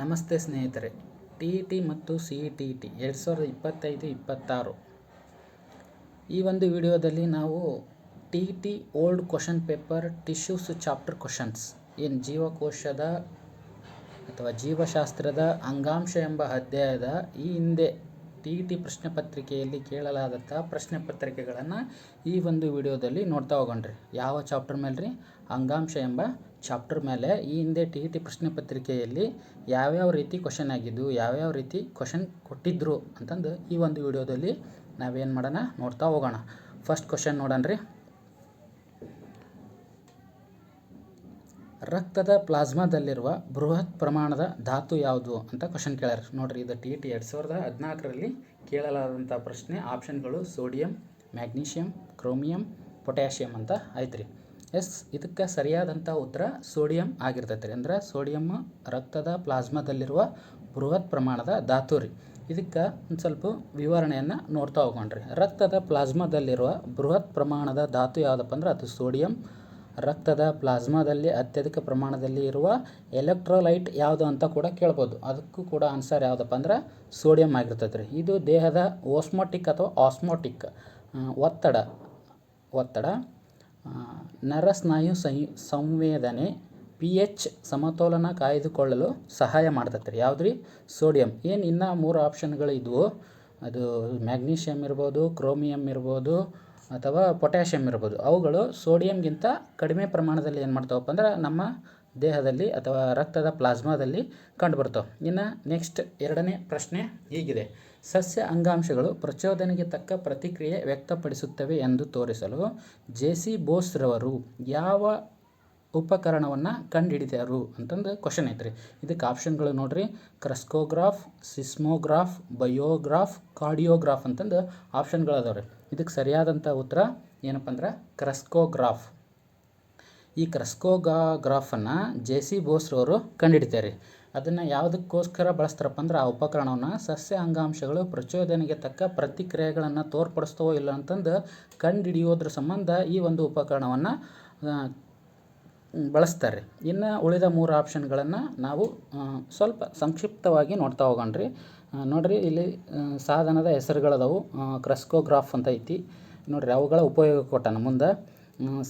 ನಮಸ್ತೆ ಸ್ನೇಹಿತರೆ. T E T ಮತ್ತು C E T E T ಎರಡು ಸಾವಿರದ ಇಪ್ಪತ್ತೈದು ಇಪ್ಪತ್ತಾರು. ಈ ಒಂದು ವಿಡಿಯೋದಲ್ಲಿ ನಾವು T E T old question paper tissues chapter questions ಏನು ಜೀವಕೋಶದ ಅಥವಾ ಜೀವಶಾಸ್ತ್ರದ ಅಂಗಾಂಶ ಎಂಬ ಅಧ್ಯಾಯದ ಈ ಹಿಂದೆ ಟಿ ಇ ಟಿ ಪ್ರಶ್ನೆ ಪತ್ರಿಕೆಯಲ್ಲಿ ಕೇಳಲಾದಂಥ ಪ್ರಶ್ನೆ ಪತ್ರಿಕೆಗಳನ್ನು ಈ ಒಂದು ವಿಡಿಯೋದಲ್ಲಿ ನೋಡ್ತಾ ಹೋಗೋಣ್ರಿ. ಯಾವ ಚಾಪ್ಟರ್ ಮೇಲೆ ರೀ ಅಂಗಾಂಶ ಎಂಬ ಚಾಪ್ಟರ್ ಮೇಲೆ ಈ ಹಿಂದೆ ಟಿ ಇ ಟಿ ಪ್ರಶ್ನೆ ಪತ್ರಿಕೆಯಲ್ಲಿ ಯಾವ್ಯಾವ ರೀತಿ ಕ್ವಶನ್ ಆಗಿದ್ದು, ಯಾವ್ಯಾವ ರೀತಿ ಕ್ವಶನ್ ಕೊಟ್ಟಿದ್ದರು ಅಂತಂದು ಈ ಒಂದು ವಿಡಿಯೋದಲ್ಲಿ ನಾವೇನು ಮಾಡೋಣ, ನೋಡ್ತಾ ಹೋಗೋಣ. ಫಸ್ಟ್ ಕ್ವಶನ್ ನೋಡೋಣ ರೀ. ರಕ್ತದ ಪ್ಲಾಸ್ಮಾದಲ್ಲಿರುವ ಬೃಹತ್ ಪ್ರಮಾಣದ ಧಾತು ಯಾವುದು ಅಂತ ಕ್ವಶನ್ ಕೇಳ್ಯಾರ. ನೋಡ್ರಿ, ಇದು ಟಿ ಟಿ ಎರಡು ಸಾವಿರದ ಹದಿನಾಲ್ಕರಲ್ಲಿ ಕೇಳಲಾದಂಥ ಪ್ರಶ್ನೆ. ಆಪ್ಷನ್ಗಳು ಸೋಡಿಯಂ ಮ್ಯಾಗ್ನೀಷಿಯಂ ಕ್ರೋಮಿಯಂ ಪೊಟ್ಯಾಷಿಯಂ ಅಂತ ಐತ್ರಿ. ಎಸ್, ಇದಕ್ಕೆ ಸರಿಯಾದಂಥ ಉತ್ತರ ಸೋಡಿಯಂ ಆಗಿರ್ತೈತೆ ರೀ. ಅಂದ್ರೆ ಸೋಡಿಯಂ ರಕ್ತದ ಪ್ಲಾಸ್ಮಾದಲ್ಲಿರುವ ಬೃಹತ್ ಪ್ರಮಾಣದ ಧಾತು ರೀ. ಇದಕ್ಕೆ ಒಂದು ಸ್ವಲ್ಪ ವಿವರಣೆಯನ್ನು ನೋಡ್ತಾ ಹೋಗೋಣ್ರಿ ರಕ್ತದ ಪ್ಲಾಸ್ಮಾದಲ್ಲಿರುವ ಬೃಹತ್ ಪ್ರಮಾಣದ ಧಾತು ಯಾವುದಪ್ಪ ಅಂದ್ರೆ ಅದು ಸೋಡಿಯಂ. ರಕ್ತದ ಪ್ಲಾಸ್ಮಾದಲ್ಲಿ ಅತ್ಯಧಿಕ ಪ್ರಮಾಣದಲ್ಲಿ ಇರುವ ಎಲೆಕ್ಟ್ರೋಲೈಟ್ ಯಾವುದು ಅಂತ ಕೂಡ ಕೇಳ್ಬೋದು. ಅದಕ್ಕೂ ಕೂಡ ಆನ್ಸರ್ ಯಾವುದಪ್ಪ ಅಂದ್ರೆ ಸೋಡಿಯಂ ಆಗಿರ್ತೈತೆ ರೀ. ಇದು ದೇಹದ ಓಸ್ಮೋಟಿಕ್ ಅಥವಾ ಆಸ್ಮೋಟಿಕ್ ಒತ್ತಡ ಒತ್ತಡ ನರಸ್ನಾಯು ಸಂಯು, ಸಂವೇದನೆ ಪಿ ಎಚ್ ಸಮತೋಲನ ಕಾಯ್ದುಕೊಳ್ಳಲು ಸಹಾಯ ಮಾಡ್ತೈತೆ ರೀ ಯಾವ್ದು ರೀ ಸೋಡಿಯಂ. ಏನು ಇನ್ನೂ ಮೂರು ಆಪ್ಷನ್ಗಳು ಇದ್ವು? ಅದು ಮ್ಯಾಗ್ನೀಷಿಯಮ್ ಇರ್ಬೋದು ಕ್ರೋಮಿಯಮ್ ಇರ್ಬೋದು, ಅಥವಾ ಪೊಟ್ಯಾಷಿಯಮ್ ಇರ್ಬೋದು. ಅವುಗಳು ಸೋಡಿಯಂಗಿಂತ ಕಡಿಮೆ ಪ್ರಮಾಣದಲ್ಲಿ ಏನು ಮಾಡ್ತಾವಪ್ಪ ಅಂದ್ರೆ ನಮ್ಮ ದೇಹದಲ್ಲಿ ಅಥವಾ ರಕ್ತದ ಪ್ಲಾಸ್ಮಾದಲ್ಲಿ ಕಂಡುಬರ್ತವೆ ಇನ್ನು ನೆಕ್ಸ್ಟ್ ಎರಡನೇ ಪ್ರಶ್ನೆ ಹೀಗಿದೆ. ಸಸ್ಯ ಅಂಗಾಂಶಗಳು ಪ್ರಚೋದನೆಗೆ ತಕ್ಕ ಪ್ರತಿಕ್ರಿಯೆ ವ್ಯಕ್ತಪಡಿಸುತ್ತವೆ ಎಂದು ತೋರಿಸಲು ಜೆ ಸಿ ಬೋಸ್ರವರು ಯಾವ ಉಪಕರಣವನ್ನು ಕಂಡುಹಿಡಿದರು ಅಂತಂದು ಕ್ವಶನ್ ಐತ್ರಿ. ಇದಕ್ಕೆ ಆಪ್ಷನ್ಗಳು ನೋಡ್ರಿ. ಕ್ರಸ್ಕೋಗ್ರಾಫ್, ಸಿಸ್ಮೋಗ್ರಾಫ್, ಬಯೋಗ್ರಾಫ್, ಕಾರ್ಡಿಯೋಗ್ರಾಫ್ ಅಂತಂದು ಆಪ್ಷನ್ಗಳು ರೀ ಇದಕ್ಕೆ ಸರಿಯಾದಂಥ ಉತ್ತರ ಏನಪ್ಪ ಅಂದ್ರೆ ಕ್ರಸ್ಕೋಗ್ರಾಫ್. ಈ ಕ್ರಸ್ಕೋಗ್ರಾಫನ್ನು ಜೆ ಸಿ ಬೋಸ್ರವರು ಕಂಡುಹಿಡಿತಾರೆ ಅದನ್ನು ಯಾವುದಕ್ಕೋಸ್ಕರ ಬಳಸ್ತಾರಪ್ಪ ಅಂದ್ರೆ ಆ ಉಪಕರಣವನ್ನು ಸಸ್ಯ ಅಂಗಾಂಶಗಳು ಪ್ರಚೋದನೆಗೆ ತಕ್ಕ ಪ್ರತಿಕ್ರಿಯೆಗಳನ್ನು ತೋರ್ಪಡಿಸ್ತವೋ ಇಲ್ಲ ಅಂತಂದು ಕಂಡುಹಿಡಿಯೋದ್ರ ಸಂಬಂಧ ಈ ಒಂದು ಉಪಕರಣವನ್ನು ಬಳಸ್ತಾರೆ. ಇನ್ನು ಉಳಿದ ಮೂರು ಆಪ್ಷನ್ಗಳನ್ನು ನಾವು ಸ್ವಲ್ಪ ಸಂಕ್ಷಿಪ್ತವಾಗಿ ನೋಡ್ತಾ ಹೋಗೋಣ್ರಿ. ನೋಡಿರಿ ಇಲ್ಲಿ ಸಾಧನದ ಹೆಸರುಗಳದವು ಕ್ರಸ್ಕೋಗ್ರಾಫ್ ಅಂತ ಐತಿ. ನೋಡಿರಿ ಅವುಗಳ ಉಪಯೋಗ ಕೊಟ್ಟಾನ ಮುಂದೆ.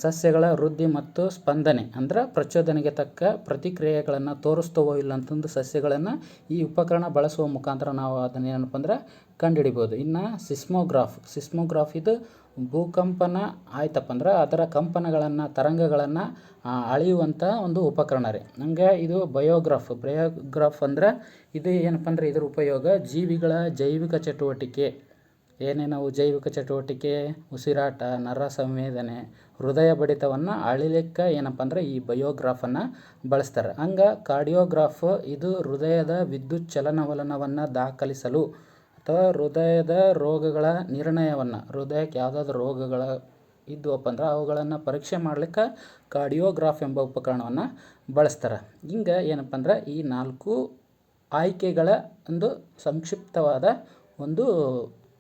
ಸಸ್ಯಗಳ ವೃದ್ಧಿ ಮತ್ತು ಸ್ಪಂದನೆ ಅಂದ್ರೆ ಪ್ರಚೋದನೆಗೆ ತಕ್ಕ ಪ್ರತಿಕ್ರಿಯೆಗಳನ್ನು ತೋರಿಸ್ತವೋ ಇಲ್ಲ ಅಂತಂದು ಸಸ್ಯಗಳನ್ನು ಈ ಉಪಕರಣ ಬಳಸುವ ಮುಖಾಂತರ ನಾವು ಅದನ್ನು ಏನಪ್ಪ ಅಂದ್ರೆ ಕಂಡುಹಿಡಿಬೋದು ಇನ್ನು ಸಿಸ್ಮೋಗ್ರಾಫ್ ಸಿಸ್ಮೋಗ್ರಾಫ್ ಇದು ಭೂಕಂಪನ ಆಯ್ತಪ್ಪ ಅಂದ್ರೆ ಅದರ ಕಂಪನಗಳನ್ನು, ತರಂಗಗಳನ್ನು ಅಳೆಯುವಂಥ ಒಂದು ಉಪಕರಣ ರೀ. ಹಂಗೆ ಇದು ಬಯೋಗ್ರಾಫ್ ಬಯೋಗ್ರಾಫ್ ಅಂದ್ರೆ ಇದು ಏನಪ್ಪ ಅಂದರೆ ಇದರ ಉಪಯೋಗ ಜೀವಿಗಳ ಜೈವಿಕ ಚಟುವಟಿಕೆ. ಏನೇನವು ಜೈವಿಕ ಚಟುವಟಿಕೆ, ಉಸಿರಾಟ ನರ ಸಂವೇದನೆ ಹೃದಯ ಬಡಿತವನ್ನು ಅಳಿಲಿಕ್ಕೆ ಏನಪ್ಪ ಅಂದ್ರೆ ಈ ಬಯೋಗ್ರಾಫನ್ನು ಬಳಸ್ತಾರೆ. ಹಂಗೆ ಕಾರ್ಡಿಯೋಗ್ರಾಫ್ ಇದು ಹೃದಯದ ವಿದ್ಯುತ್ ಚಲನವಲನವನ್ನು ದಾಖಲಿಸಲು ಅಥವಾ ಹೃದಯದ ರೋಗಗಳ ನಿರ್ಣಯವನ್ನು, ಹೃದಯಕ್ಕೆ ಯಾವುದಾದ್ರೂ ರೋಗಗಳ ಇದ್ವಪ್ಪ ಅಂದ್ರೆ ಅವುಗಳನ್ನು ಪರೀಕ್ಷೆ ಮಾಡ್ಲಿಕ್ಕೆ ಕಾರ್ಡಿಯೋಗ್ರಾಫ್ ಎಂಬ ಉಪಕರಣವನ್ನು ಬಳಸ್ತಾರೆ. ಹಿಂಗೆ ಏನಪ್ಪ ಅಂದ್ರೆ ಈ ನಾಲ್ಕು ಆಯ್ಕೆಗಳ ಒಂದು ಸಂಕ್ಷಿಪ್ತವಾದ ಒಂದು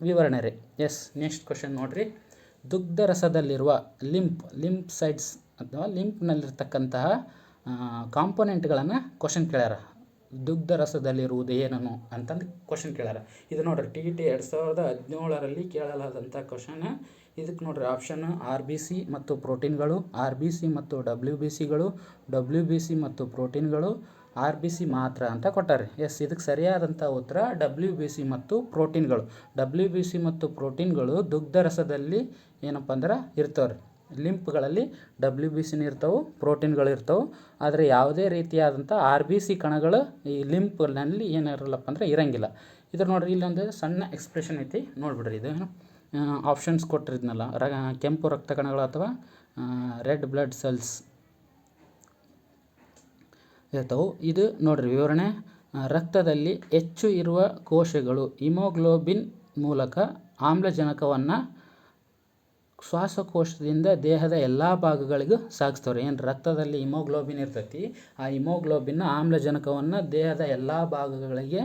ವಿವರಣೆ ರೀ. ಎಸ್ ನೆಕ್ಸ್ಟ್ ಕ್ವಶನ್ ನೋಡಿರಿ. ದುಗ್ಧ ರಸದಲ್ಲಿರುವ ಲಿಂಪ್ ಲಿಂಪ್ ಸೈಡ್ಸ್ ಅಥವಾ ಲಿಂಪ್ನಲ್ಲಿರ್ತಕ್ಕಂತಹ ಕಾಂಪೊನೆಂಟ್ಗಳನ್ನು ಕ್ವಶನ್ ಕೇಳ್ಯಾರ. ದುಗ್ಧ ರಸದಲ್ಲಿರುವುದು ಏನನು ಅಂತಂದು ಕ್ವಶನ್ ಕೇಳ್ಯಾರ. ಇದು ನೋಡ್ರಿ ಟಿ ಟಿ ಎರಡು ಸಾವಿರದ ಹದಿನೇಳರಲ್ಲಿ ಕೇಳಲಾದಂಥ ಕ್ವಶನ್ ಇದಕ್ಕೆ ನೋಡ್ರಿ ಆಪ್ಷನ್ ಆರ್ ಬಿ ಸಿ ಮತ್ತು ಪ್ರೋಟೀನ್ಗಳು ಆರ್ ಬಿ ಸಿ ಮತ್ತು ಡಬ್ಲ್ಯೂ ಬಿ ಸಿಗಳು ಡಬ್ಲ್ಯೂ ಬಿ ಸಿ ಮತ್ತು ಪ್ರೋಟೀನ್ಗಳು ಆರ್ ಬಿ ಸಿ ಮಾತ್ರ ಅಂತ ಕೊಟ್ಟಾರೆ. ಎಸ್, ಇದಕ್ಕೆ ಸರಿಯಾದಂಥ ಉತ್ತರ ಡಬ್ಲ್ಯೂ ಬಿ ಸಿ ಮತ್ತು ಪ್ರೋಟೀನ್ಗಳು. ಡಬ್ಲ್ಯೂ ಬಿ ಸಿ ಮತ್ತು ಪ್ರೋಟೀನ್ಗಳು ದುಗ್ಧ ರಸದಲ್ಲಿ ಏನಪ್ಪ ಅಂದ್ರೆ ಇರ್ತವೆ ರೀ ಲಿಂಪ್ಗಳಲ್ಲಿ ಡಬ್ಲ್ಯೂ ಬಿ ಸಿನ ಇರ್ತವೆ, ಪ್ರೋಟೀನ್ಗಳು ಇರ್ತವೆ. ಆದರೆ ಯಾವುದೇ ರೀತಿಯಾದಂಥ ಆರ್ ಬಿ ಸಿ ಕಣಗಳು ಈ ಲಿಂಪ್ನಲ್ಲಿ ಏನಿರಲ್ಲಪ್ಪ ಅಂದರೆ ಇರಂಗಿಲ್ಲ. ಇದ್ರ ನೋಡ್ರಿ ಇಲ್ಲೊಂದು ಸಣ್ಣ ಎಕ್ಸ್ಪ್ರೆಷನ್ ಐತಿ. ನೋಡ್ಬಿಡ್ರಿ ಇದು. ಆಪ್ಷನ್ಸ್ ಕೊಟ್ಟಿರಿದ್ನಲ್ಲ ರ, ಕೆಂಪು ರಕ್ತ ಕಣಗಳು ಅಥವಾ ರೆಡ್ ಬ್ಲಡ್ ಸೆಲ್ಸ್ ಇರ್ತವೆ ಇದು ನೋಡ್ರಿ ವಿವರಣೆ. ರಕ್ತದಲ್ಲಿ ಹೆಚ್ಚು ಇರುವ ಕೋಶಗಳು ಹಿಮೋಗ್ಲೋಬಿನ್ ಮೂಲಕ ಆಮ್ಲಜನಕವನ್ನು ಶ್ವಾಸಕೋಶದಿಂದ ದೇಹದ ಎಲ್ಲ ಭಾಗಗಳಿಗೂ ಸಾಗಿಸ್ತವ್ರೆ. ಏನು ರಕ್ತದಲ್ಲಿ ಹಿಮೋಗ್ಲೋಬಿನ್ ಇರ್ತೈತಿ. ಆ ಹಿಮೋಗ್ಲೋಬಿನ್ನ ಆಮ್ಲಜನಕವನ್ನು ದೇಹದ ಎಲ್ಲ ಭಾಗಗಳಿಗೆ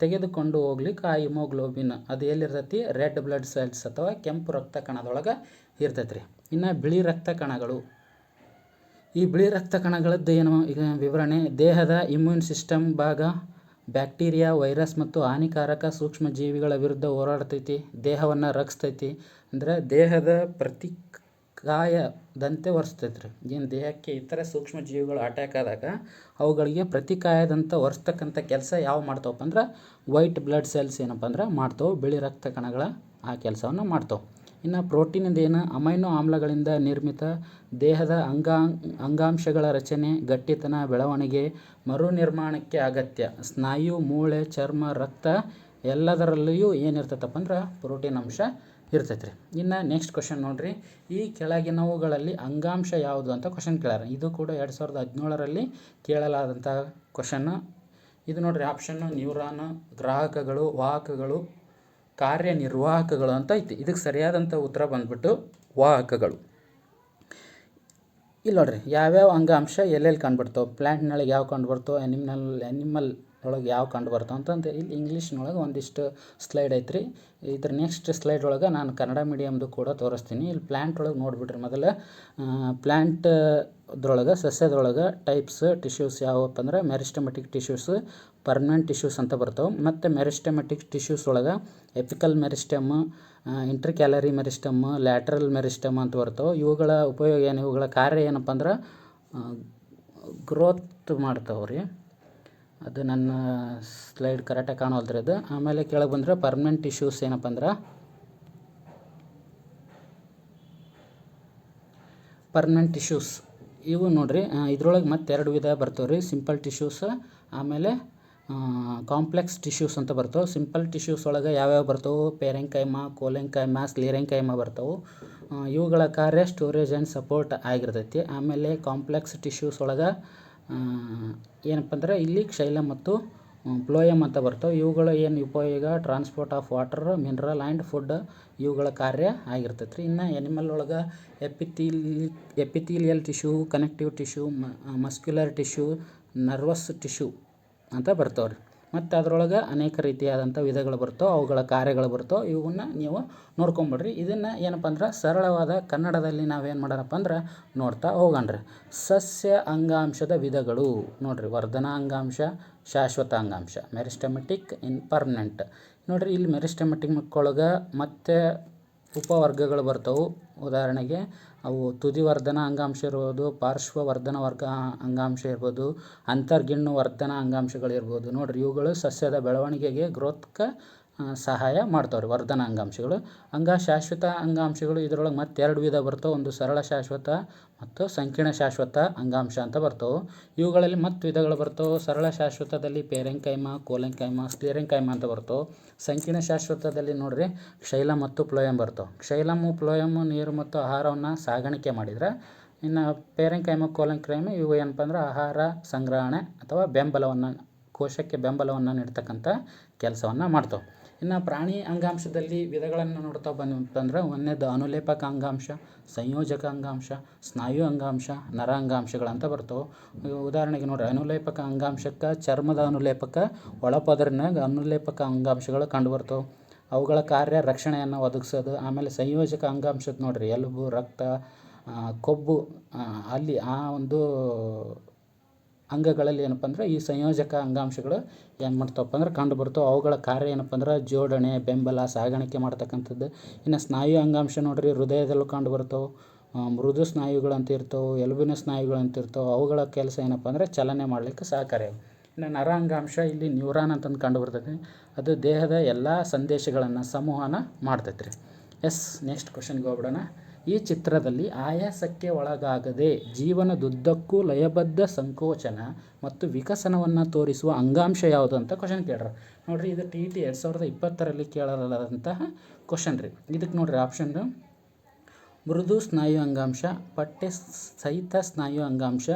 ತೆಗೆದುಕೊಂಡು ಹೋಗ್ಲಿಕ್ಕೆ ಆ ಹಿಮೋಗ್ಲೋಬಿನ್ ಅದು ಎಲ್ಲಿರ್ತೈತಿ? ರೆಡ್ ಬ್ಲಡ್ ಸೆಲ್ಸ್ ಅಥವಾ ಕೆಂಪು ರಕ್ತ ಕಣದೊಳಗೆ ಇರ್ತೈತ್ರಿ. ರೀ ಇನ್ನು ಬಿಳಿ ರಕ್ತ ಕಣಗಳು ಈ ಬಿಳಿ ರಕ್ತ ಕಣಗಳದ್ದು ಏನು? ಈಗ ವಿವರಣೆ. ದೇಹದ ಇಮ್ಯೂನ್ ಸಿಸ್ಟಮ್ ಭಾಗ ಬ್ಯಾಕ್ಟೀರಿಯಾ, ವೈರಸ್ ಮತ್ತು ಹಾನಿಕಾರಕ ಸೂಕ್ಷ್ಮ ಜೀವಿಗಳ ವಿರುದ್ಧ ಹೋರಾಡ್ತೈತಿ. ದೇಹವನ್ನು ರಕ್ಷಿಸ್ತೈತಿ. ಅಂದರೆ ದೇಹದ ಪ್ರತಿಕಾಯದಂತೆ ವರ್ಸ್ತೈತೆ ರೀ ಏನು ದೇಹಕ್ಕೆ ಇತರ ಸೂಕ್ಷ್ಮ ಜೀವಿಗಳು ಅಟ್ಯಾಕ್ ಆದಾಗ ಅವುಗಳಿಗೆ ಪ್ರತಿಕಾಯದಂತ ವರ್ಸ್ತಕ್ಕಂಥ ಕೆಲಸ ಯಾವ ಮಾಡ್ತಾವಪ್ಪ ಅಂದ್ರೆ ವೈಟ್ ಬ್ಲಡ್ ಸೆಲ್ಸ್ ಏನಪ್ಪ ಅಂದ್ರೆ ಮಾಡ್ತಾವೆ. ಬಿಳಿ ರಕ್ತ ಕಣಗಳ ಆ ಕೆಲಸವನ್ನು ಮಾಡ್ತಾವೆ. ಇನ್ನು ಪ್ರೋಟೀನ್ ಏನು ಅಮೈನೋ ಆಮ್ಲಗಳಿಂದ ನಿರ್ಮಿತ ದೇಹದ ಅಂಗಾ ಅಂಗಾಂಶಗಳ ರಚನೆ, ಗಟ್ಟಿತನ, ಬೆಳವಣಿಗೆ ಮರು ನಿರ್ಮಾಣಕ್ಕೆ ಅಗತ್ಯ. ಸ್ನಾಯು, ಮೂಳೆ, ಚರ್ಮ, ರಕ್ತ ಎಲ್ಲದರಲ್ಲಿಯೂ ಏನಿರ್ತೈತಪ್ಪ ಅಂದ್ರೆ ಪ್ರೋಟೀನ್ ಅಂಶ ಇರ್ತೈತೆ ರೀ ಇನ್ನು ನೆಕ್ಸ್ಟ್ ಕ್ವಶನ್ ನೋಡಿರಿ. ಈ ಕೆಳಗಿನವುಗಳಲ್ಲಿ ಅಂಗಾಂಶ ಯಾವುದು ಅಂತ ಕ್ವಶನ್ ಕೇಳ್ಯಾರ. ಇದು ಕೂಡ ಎರಡು ಸಾವಿರದ ಹದಿನೇಳರಲ್ಲಿ ಕೇಳಲಾದಂಥ ಕ್ವಶನ್ನು ಇದು ನೋಡಿರಿ ಆಪ್ಷನ್ನು ನ್ಯೂರಾನು ಗ್ರಾಹಕಗಳು, ವಾಹಕಗಳು ಕಾರ್ಯನಿರ್ವಾಹಕಗಳು ಅಂತ ಐತಿ. ಇದಕ್ಕೆ ಸರಿಯಾದಂಥ ಉತ್ತರ ಬಂದ್ಬಿಟ್ಟು ವಾಹಕಗಳು. ಇಲ್ಲಿ ನೋಡ್ರಿ, ಯಾವ್ಯಾವ ಅಂಗಾಂಶ ಎಲ್ಲೆಲ್ಲಿ ಕಂಡುಬರ್ತಾವೆ? ಪ್ಲ್ಯಾಂಟ್ನೊಳಗೆ ಯಾವ ಕಂಡುಬರ್ತಾವೆ? ಎನಿಮಲ್ ಎನಿಮಲ್ ಒಳಗೆ ಯಾವ ಕಂಡು ಬರ್ತಾವೆ ಅಂತಂದು ಇಲ್ಲಿ ಇಂಗ್ಲೀಷ್ನೊಳಗೆ ಒಂದಿಷ್ಟು ಸ್ಲೈಡ್ ಐತ್ರಿ. ಇದ್ರ ನೆಕ್ಸ್ಟ್ ಸ್ಲೈಡ್ ಒಳಗೆ ನಾನು ಕನ್ನಡ ಮೀಡಿಯಮ್ದು ಕೂಡ ತೋರಿಸ್ತೀನಿ. ಇಲ್ಲಿ ಪ್ಲ್ಯಾಂಟ್ ಒಳಗೆ ನೋಡಿಬಿಡ್ರಿ ಮೊದಲು. ಪ್ಲ್ಯಾಂಟ್ ಅದ್ರೊಳಗೆ ಸಸ್ಯದೊಳಗೆ ಟೈಪ್ಸ್ ಟಿಶ್ಯೂಸ್ ಯಾವಪ್ಪ ಅಂದ್ರೆ ಮೆರಿಸ್ಟಮೆಟಿಕ್ ಟಿಶ್ಯೂಸ್ ಪರ್ಮನೆಂಟ್ ಟಿಶ್ಯೂಸ್ ಅಂತ ಬರ್ತವೆ. ಮತ್ತು ಮೆರಿಸ್ಟಮೆಟಿಕ್ ಟಿಶ್ಯೂಸ್ ಒಳಗೆ apical meristem intercalary meristem, lateral meristem ಅಂತ ಬರ್ತವೆ. ಇವುಗಳ ಉಪಯೋಗ ಏನು, ಇವುಗಳ ಕಾರ್ಯ ಏನಪ್ಪ ಅಂದ್ರೆ ಗ್ರೋತ್ ಮಾಡ್ತಾವೆ ರೀ. ಅದು ನನ್ನ ಸ್ಲೈಡ್ ಕರೆಕ್ಟಾಗಿ ಕಾಣವಲ್ದ್ರಿ ಅದು. ಆಮೇಲೆ ಕೆಳಗೆ ಬಂದರೆ ಪರ್ಮನೆಂಟ್ ಟಿಶ್ಯೂಸ್ ಏನಪ್ಪ ಅಂದ್ರೆ, ಪರ್ಮನೆಂಟ್ ಟಿಶ್ಯೂಸ್. ಇವು ನೋಡಿರಿ ಇದ್ರೊಳಗೆ ಮತ್ತೆ ಎರಡು ವಿಧ ಬರ್ತಾವೆ ರೀ. ಸಿಂಪಲ್ ಟಿಶ್ಯೂಸ್, ಆಮೇಲೆ ಕಾಂಪ್ಲೆಕ್ಸ್ ಟಿಶ್ಯೂಸ್ ಅಂತ ಬರ್ತವೆ. ಸಿಂಪಲ್ ಟಿಶ್ಯೂಸ್ ಒಳಗೆ ಯಾವ್ಯಾವ ಬರ್ತವೆ? ಪೇರೆಂಕೈಮ ಕೋಲೆಂಕೈಮ ಸ್ಲೀರೆಂಕೈಮ ಬರ್ತವೆ. ಇವುಗಳ ಕಾರ್ಯ ಸ್ಟೋರೇಜ್ ಆ್ಯಂಡ್ ಸಪೋರ್ಟ್ ಆಗಿರ್ತೈತಿ. ಆಮೇಲೆ ಕಾಂಪ್ಲೆಕ್ಸ್ ಟಿಶ್ಯೂಸ್ ಒಳಗೆ ಏನಪ್ಪ ಅಂದ್ರೆ ಇಲ್ಲಿ ಕ್ಷೈಲ ಮತ್ತು ಪ್ಲೋಯಮ್ ಅಂತ ಬರ್ತವೆ. ಇವುಗಳ ಏನು ಉಪಯೋಗ? Transport of water mineral and food ಇವುಗಳ ಕಾರ್ಯ ಆಗಿರ್ತೈತೆ ರೀ ಇನ್ನು ಎನಿಮಲ್ ಒಳಗೆ epithelial epithelial tissue connective tissue muscular tissue nervous tissue ಅಂತ ಬರ್ತಾವೆ ರೀ ಮತ್ತು ಅದರೊಳಗೆ ಅನೇಕ ರೀತಿಯಾದಂಥ ವಿಧಗಳು ಬರ್ತವೆ, ಅವುಗಳ ಕಾರ್ಯಗಳು ಬರ್ತಾವೆ. ಇವನ್ನ ನೀವು ನೋಡ್ಕೊಂಬಿಡ್ರಿ. ಇದನ್ನು ಏನಪ್ಪ ಅಂದ್ರೆ ಸರಳವಾದ ಕನ್ನಡದಲ್ಲಿ ನಾವೇನು ಮಾಡೋಣಪ್ಪ ಅಂದ್ರೆ ನೋಡ್ತಾ ಹೋಗೋಣ್ರಿ. ಸಸ್ಯ ಅಂಗಾಂಶದ ವಿಧಗಳು ನೋಡಿರಿ. ವರ್ಧನಾ ಅಂಗಾಂಶ ಶಾಶ್ವತ ಅಂಗಾಂಶ ಮೆರಿಸ್ಟಮೆಟಿಕ್ ಇನ್ ಪರ್ಮನೆಂಟ್. ನೋಡಿರಿ, ಇಲ್ಲಿ ಮೆರಿಸ್ಟಮೆಟಿಕ್ ಮಕ್ಕಳೊಳಗೆ ಮತ್ತೆ ಉಪವರ್ಗಗಳು ಬರ್ತವೆ. ಉದಾಹರಣೆಗೆ ಅವು ತುದಿವರ್ಧನ ಅಂಗಾಂಶ ಇರ್ಬೋದು, ಪಾರ್ಶ್ವವರ್ಧನ ವರ್ಗ ಅಂಗಾಂಶ ಇರ್ಬೋದು ಅಂತರ್ಗಿಣ್ಣು ವರ್ಧನ ಅಂಗಾಂಶಗಳಿರ್ಬೋದು ನೋಡಿರಿ ಇವುಗಳು ಸಸ್ಯದ ಬೆಳವಣಿಗೆಗೆ ಗ್ರೋತ್ಗೆ ಸಹಾಯ ಮಾಡ್ತಾವೆ ರೀ ವರ್ಧನ ಅಂಗಾಂಶಗಳು ಅಂಗ ಶಾಶ್ವತ ಅಂಗಾಂಶಗಳು ಇದರೊಳಗೆ ಮತ್ತೆ ಎರಡು ವಿಧ ಬರ್ತಾವೆ. ಒಂದು ಸರಳ ಶಾಶ್ವತ, ಮತ್ತು ಸಂಕೀರ್ಣ ಶಾಶ್ವತ ಅಂಗಾಂಶ ಅಂತ ಬರ್ತವೆ. ಇವುಗಳಲ್ಲಿ ಮತ್ತು ವಿಧಗಳು ಬರ್ತವೆ. ಸರಳ ಶಾಶ್ವತದಲ್ಲಿ ಪೇರೆಂಕೈಮ, ಕೋಲೆಂಕೈಮ ಸ್ಕ್ಲೇರೆಂಕೈಮ ಅಂತ ಬರ್ತವೆ. ಸಂಕೀರ್ಣ ಶಾಶ್ವತದಲ್ಲಿ ನೋಡ್ರಿ ಕ್ಷೈಲ ಮತ್ತು ಪ್ಲೋಯಮ್ ಬರ್ತಾವೆ. ಕ್ಷೈಲಮು, ಪ್ಲೋಯಮು, ನೀರು ಮತ್ತು ಆಹಾರವನ್ನು ಸಾಗಾಣಿಕೆ ಮಾಡಿದರೆ ಇನ್ನು ಪೇರೆಂಕೈಮ, ಕೋಲೆಂಕೈಮ ಇವು ಏನಪ್ಪ ಅಂದ್ರೆ ಆಹಾರ ಸಂಗ್ರಹಣೆ ಅಥವಾ ಬೆಂಬಲವನ್ನು, ಕೋಶಕ್ಕೆ ಬೆಂಬಲವನ್ನು ನೀಡ್ತಕ್ಕಂಥ ಕೆಲಸವನ್ನು ಮಾಡ್ತಾವೆ. ಇನ್ನು ಪ್ರಾಣಿ ಅಂಗಾಂಶದಲ್ಲಿ ವಿಧಗಳನ್ನು ನೋಡ್ತಾ ಬಂತಂದ್ರೆ ಒಂದನೇದು ಅನುಲೇಪಕ ಅಂಗಾಂಶ, ಸಂಯೋಜಕ ಅಂಗಾಂಶ, ಸ್ನಾಯು ಅಂಗಾಂಶ, ನರ ಅಂಗಾಂಶಗಳಂತ ಬರ್ತವೆ. ಉದಾಹರಣೆಗೆ ನೋಡಿರಿ, ಅನುಲೇಪಕ ಅಂಗಾಂಶಕ್ಕೆ ಚರ್ಮದ ಅನುಲೇಪಕ ಒಳಪದರಿನಾಗ ಅನುಲೇಪಕ ಅಂಗಾಂಶಗಳು ಕಂಡುಬರ್ತವೆ. ಅವುಗಳ ಕಾರ್ಯ ರಕ್ಷಣೆಯನ್ನು ಒದಗಿಸೋದು. ಆಮೇಲೆ ಸಂಯೋಜಕ ಅಂಗಾಂಶದ ನೋಡಿರಿ, ಎಲುಬು, ರಕ್ತ ಕೊಬ್ಬು ಅಲ್ಲಿ ಆ ಒಂದು ಅಂಗಗಳಲ್ಲಿ ಏನಪ್ಪ ಅಂದ್ರೆ ಈ ಸಂಯೋಜಕ ಅಂಗಾಂಶಗಳು ಏನು ಮಾಡ್ತಾವಪ್ಪ ಅಂದ್ರೆ ಕಂಡು ಬರ್ತಾವೆ. ಅವುಗಳ ಕಾರ್ಯ ಏನಪ್ಪ ಅಂದ್ರೆ ಜೋಡಣೆ, ಬೆಂಬಲ ಸಾಗಾಣಿಕೆ ಮಾಡ್ತಕ್ಕಂಥದ್ದು. ಇನ್ನು ಸ್ನಾಯು ಅಂಗಾಂಶ ನೋಡ್ರಿ, ಹೃದಯದಲ್ಲೂ ಕಂಡು ಬರ್ತಾವೆ. ಮೃದು ಸ್ನಾಯುಗಳಂತ ಇರ್ತವೆ, ಎಲುಬಿನ ಸ್ನಾಯುಗಳಂತ ಇರ್ತವೆ. ಅವುಗಳ ಕೆಲಸ ಏನಪ್ಪ ಅಂದ್ರೆ ಚಲನೆ ಮಾಡಲಿಕ್ಕೆ ಸಹಕಾರಿ ಇನ್ನು ನರ ಅಂಗಾಂಶ ಇಲ್ಲಿ ನ್ಯೂರಾನ್ ಅಂತಂದು ಕಂಡು ಬರ್ತೈತಿ. ಅದು ದೇಹದ ಎಲ್ಲ ಸಂದೇಶಗಳನ್ನು ಸಂವಹನ ಮಾಡ್ತೈತೆ ರೀ ಎಸ್ ನೆಕ್ಸ್ಟ್ ಕ್ವಶನ್ಗೆ ಹೋಗ್ಬಿಡೋಣ. ಈ ಚಿತ್ರದಲ್ಲಿ ಆಯಾಸಕ್ಕೆ ಒಳಗಾಗದೆ ಜೀವನದುದ್ದಕ್ಕೂ ಲಯಬದ್ಧ ಸಂಕೋಚನ ಮತ್ತು ವಿಕಸನವನ್ನು ತೋರಿಸುವ ಅಂಗಾಂಶ ಯಾವುದು ಅಂತ ಕ್ವಶನ್ ಕೇಳ್ರ. ನೋಡಿರಿ, ಇದು ಟಿ ಟಿ ಎರಡು ಸಾವಿರದ ಇಪ್ಪತ್ತರಲ್ಲಿ ಕೇಳಲಾದಂತಹ ಕ್ವಶನ್ ರೀ. ಇದಕ್ಕೆ ನೋಡಿರಿ ಆಪ್ಷನ್ ಮೃದು ಸ್ನಾಯು ಅಂಗಾಂಶ, ಪಟ್ಟೆ ಸಹಿತ ಸ್ನಾಯು ಅಂಗಾಂಶ,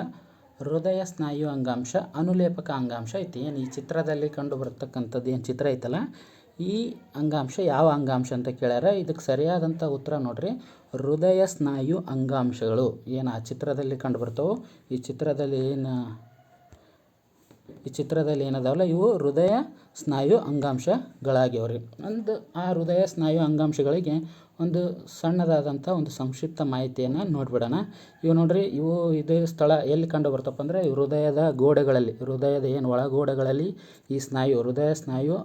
ಹೃದಯ ಸ್ನಾಯು ಅಂಗಾಂಶ, ಅನುಲೇಪಕ ಅಂಗಾಂಶ ಐತಿ. ಏನು ಈ ಚಿತ್ರದಲ್ಲಿ ಕಂಡು ಬರ್ತಕ್ಕಂಥದ್ದು ಏನು ಚಿತ್ರ ಐತಲ್ಲ? ಈ ಅಂಗಾಂಶ ಯಾವ ಅಂಗಾಂಶ ಅಂತ ಕೇಳ್ಯಾರ? ಇದಕ್ಕೆ ಸರಿಯಾದಂಥ ಉತ್ತರ ನೋಡ್ರಿ. ಹೃದಯ ಸ್ನಾಯು ಅಂಗಾಂಶಗಳು. ಏನು ಆ ಚಿತ್ರದಲ್ಲಿ ಕಂಡು ಬರ್ತವೋ? ಈ ಚಿತ್ರದಲ್ಲಿ ಏನು ಈ ಚಿತ್ರದಲ್ಲಿ ಏನದಾವಲ್ಲ, ಇವು ಹೃದಯ ಸ್ನಾಯು ಅಂಗಾಂಶಗಳಾಗ್ಯಾವ ಒಂದು ಆ ಹೃದಯ ಸ್ನಾಯು ಅಂಗಾಂಶಗಳಿಗೆ ಒಂದು ಸಣ್ಣದಾದಂಥ ಒಂದು ಸಂಕ್ಷಿಪ್ತ ಮಾಹಿತಿಯನ್ನು ನೋಡಿಬಿಡೋಣ. ಇವು ನೋಡ್ರಿ, ಇವು ಇದು ಸ್ಥಳ ಎಲ್ಲಿ ಕಂಡು ಬರ್ತಪ್ಪ ಅಂದರೆ, ಹೃದಯದ ಗೋಡೆಗಳಲ್ಲಿ, ಹೃದಯದ ಏನು ಒಳಗೋಡೆಗಳಲ್ಲಿ ಈ ಸ್ನಾಯು, ಹೃದಯ ಸ್ನಾಯು